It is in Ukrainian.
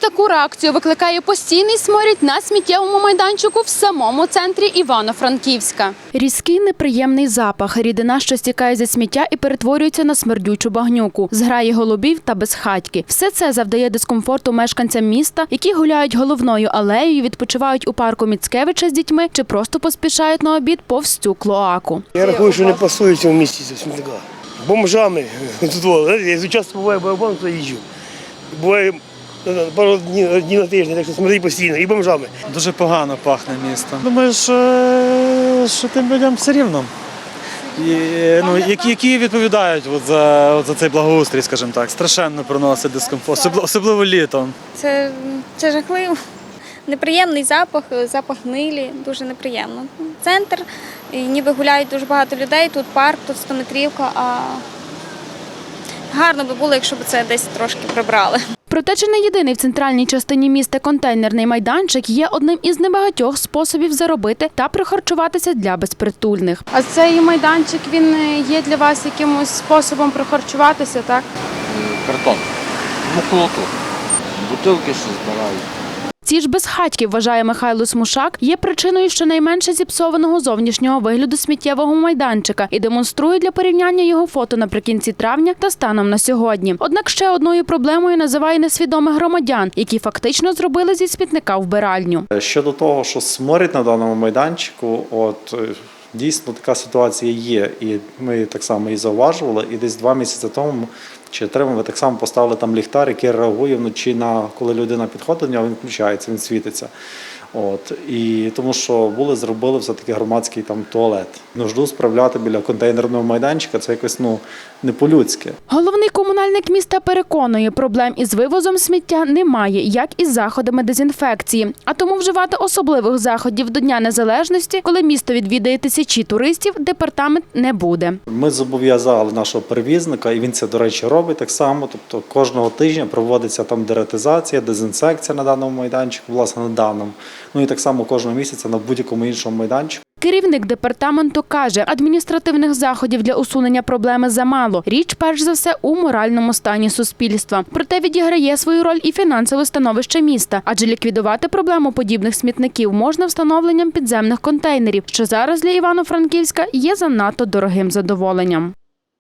таку реакцію викликає постійний сморід на сміттєвому майданчику в самому центрі Івано-Франківська. Різкий неприємний запах, рідина, що стікає зі сміття і перетворюється на смердючу багнюку, зграї голубів та безхатьки. Все це завдає дискомфорту мешканцям міста, які гуляють головною алеєю, відпочивають у парку Міцкевича з дітьми чи просто поспішають на обід повз цю клоаку. Я рахую, що не пасує в цьому місті ця смітника. Бомжами я часто буває барабан, то їжджу. Буває пару днів, днів на тиждень, так що смердить постійно, і бомжами. Дуже погано пахне місто. Думаю, що, е, що тим людям все рівно. І, ну, які, які відповідають от за, от за цей благоустрій, скажімо так, страшенно приносить дискомфорт, особливо, особливо літом. Це, це жахливо. Неприємний запах, запах гнилі, дуже неприємно. Центр, і ніби гуляють дуже багато людей, тут парк, тут стометрівка, а гарно би було, якщо б це десь трошки прибрали. Проте чи не єдиний в центральній частині міста контейнерний майданчик є одним із небагатьох способів заробити та прихарчуватися для безпритульних. А цей майданчик він є для вас якимось способом прихарчуватися, так? картон, макулатуру. Бутилки ще збирають. Ці ж безхатьки, вважає Михайло Смушак, є причиною щонайменше зіпсованого зовнішнього вигляду сміттєвого майданчика і демонструє для порівняння його фото наприкінці травня та станом на сьогодні. Однак ще одною проблемою називає несвідомих громадян, які фактично зробили зі смітника вбиральню. Щодо того, що сморить на даному майданчику, от дійсно така ситуація є, і ми так само і зауважували. І десь два місяці тому чи три ми так само поставили там ліхтар, який реагує вночі на коли людина підходить до нього, він включається, він світиться. От і тому, що були зробили все таки громадський там туалет. Нужду справляти біля контейнерного майданчика. Це якось ну не по-людськи. Головний комунальник міста переконує, проблем із вивозом сміття немає, як і з заходами дезінфекції. А тому вживати особливих заходів до Дня Незалежності, коли місто відвідає тисячі туристів, департамент не буде. Ми зобов'язали нашого перевізника, і він це, до речі, робить так само. Тобто кожного тижня проводиться там дератизація, дезінсекція на даному майданчику, власне, на даному. Ну і так само кожного місяця на будь-якому іншому майданчику. Керівник департаменту каже, адміністративних заходів для усунення проблеми замало. Річ перш за все у моральному стані суспільства. Проте відіграє свою роль і фінансове становище міста, адже ліквідувати проблему подібних смітників можна встановленням підземних контейнерів, що зараз для Івано-Франківська є занадто дорогим задоволенням.